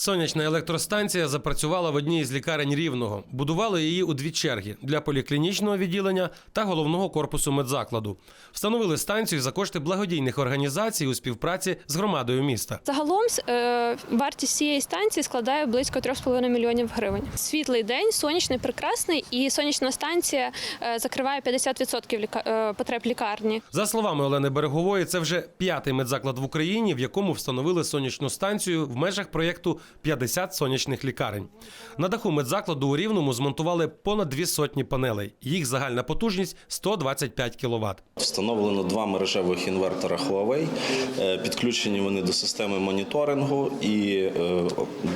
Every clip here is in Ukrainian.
Сонячна електростанція запрацювала в одній із лікарень Рівного. Будували її у дві черги для поліклінічного відділення та головного корпусу медзакладу. Встановили станцію за кошти благодійних організацій у співпраці з громадою міста. Загалом е, вартість цієї станції складає близько 3,5 мільйонів гривень. Світлий день, сонячний, прекрасний, і сонячна станція е, закриває 50% ліка- е, потреб лікарні. За словами Олени Берегової, це вже п'ятий медзаклад в Україні, в якому встановили сонячну станцію в межах проєкту «50 сонячних лікарень. На даху медзакладу у Рівному змонтували понад дві сотні панелей. Їх загальна потужність 125 кВт. Встановлено два мережевих інвертора Huawei. Е, Підключені вони до системи моніторингу і е,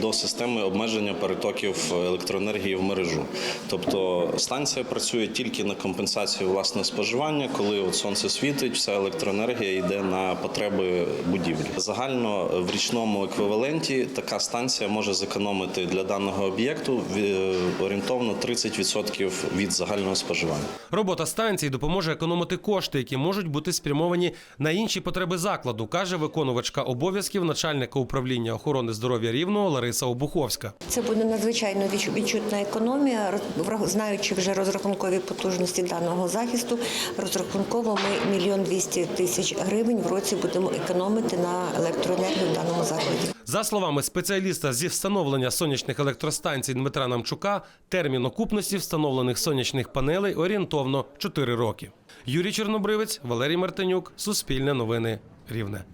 до системи обмеження перетоків електроенергії в мережу. Тобто станція працює тільки на компенсацію власного споживання, коли от сонце світить, вся електроенергія йде на потреби будівлі. Загально в річному еквіваленті така станція може зекономити для даного об'єкту е, орієнтовно 30% від загального споживання. Робота станції допоможе економити кошти, які можуть бути спрямовані на інші потреби закладу, каже виконувачка обов'язків начальника управління охорони здоров'я Рівного Лариса Обуховська. Це буде надзвичайно відчу- відчутна економія. Знаючи вже розрахункові потужності даного захисту, розрахунково ми мільйон двісті тисяч гривень в році будемо економити на електроенергію в даному закладі. За словами спеціаліста зі встановлення сонячних електростанцій Дмитра Намчука, термін окупності встановлених сонячних панелей орієнтовно 4 роки. Юрій Чорнобривець, Валерій Мартинюк, Суспільне новини, Рівне.